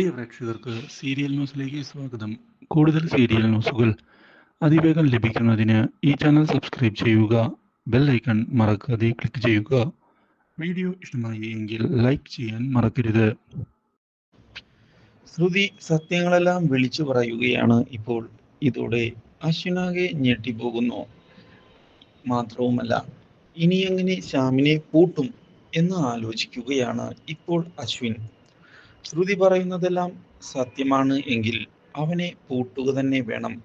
പ്രിയ പ്രേക്ഷകർക്ക് സീരിയൽ ന്യൂസിലേക്ക് സ്വാഗതം. കൂടുതൽ സീരിയൽ ന്യൂസുകൾ അതിവേഗം ലഭിക്കുന്നതിന് ഈ ചാനൽ സബ്സ്ക്രൈബ് ചെയ്യുക ബെൽ ഐക്കൺ മറക്കാതെ ക്ലിക്ക് ചെയ്യുക. വീഡിയോ ഇഷ്ടമായി എങ്കിൽ ലൈക്ക് ചെയ്യാൻ മറക്കരുത്. ശ്രുതി സത്യങ്ങളെല്ലാം വിളിച്ചു പറയുകയാണ് ഇപ്പോൾ. ഇതോടെ അശ്വിനാകെ ഞെട്ടിപ്പോകുന്നു. മാത്രവുമല്ല ഇനി എങ്ങനെ ശ്യാമിനെ പൂട്ടും എന്ന് ആലോചിക്കുകയാണ് ഇപ്പോൾ അശ്വിൻ. ശ്രുതി പറയുന്നതെല്ലാം സത്യമാണ് എങ്കിൽ അവനെ പൂട്ടുക തന്നെ വേണം.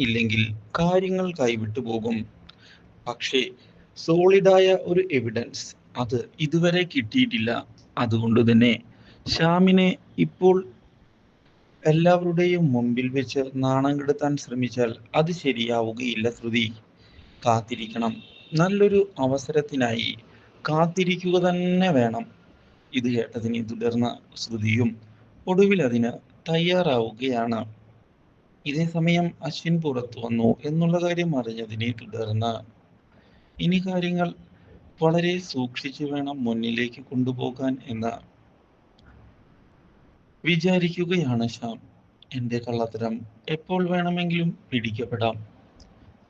ഇല്ലെങ്കിൽ കാര്യങ്ങൾ കൈവിട്ടു പോകും. പക്ഷേ സോളിഡായ ഒരു എവിഡൻസ് അത് ഇതുവരെ കിട്ടിയിട്ടില്ല. അതുകൊണ്ട് തന്നെ ശ്യാമിനെ ഇപ്പോൾ എല്ലാവരുടെയും മുമ്പിൽ വെച്ച് നാണം കെടുത്താൻ ശ്രമിച്ചാൽ അത് ശരിയാവുകയില്ല ശ്രുതി. കാത്തിരിക്കണം. നല്ലൊരു അവസരത്തിനായി കാത്തിരിക്കുക തന്നെ വേണം. ഇത് കേട്ടതിനെ തുടർന്ന ശ്രുതിയും ഒടുവിൽ അതിന് തയ്യാറാവുകയാണ്. ഇതേ സമയം അശ്വിൻ പുറത്തു വന്നു എന്നുള്ള കാര്യം അറിഞ്ഞതിനെ തുടർന്ന് ഇനി കാര്യങ്ങൾ വളരെ സൂക്ഷിച്ചു വേണം മുന്നിലേക്ക് കൊണ്ടുപോകാൻ എന്ന് വിചാരിക്കുകയാണ് ശ്യാം. എന്റെ കള്ളത്തരം എപ്പോൾ വേണമെങ്കിലും പിടിക്കപ്പെടാം.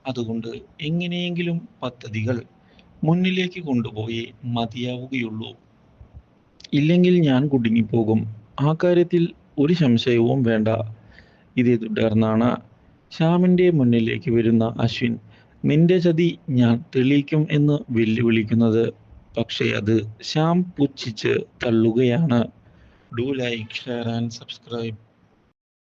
അതുകൊണ്ട് എങ്ങനെയെങ്കിലും പദ്ധതികൾ മുന്നിലേക്ക് കൊണ്ടുപോയി മതിയാവുകയുള്ളൂ. ഇല്ലെങ്കിൽ ഞാൻ കുടുങ്ങിപ്പോകും. ആ കാര്യത്തിൽ ഒരു സംശയവും വേണ്ട. ഇതേ തുടർന്നാണ് ശ്യാമിന്റെ മുന്നിലേക്ക് വരുന്ന അശ്വിൻ. നിന്റെ ചതി ഞാൻ തെളിയിക്കും എന്ന് വെല്ലുവിളിക്കുന്നത്. പക്ഷേ അത് ശ്യാം പുച്ഛിച്ച് തള്ളുകയാണ്. Do like share and subscribe.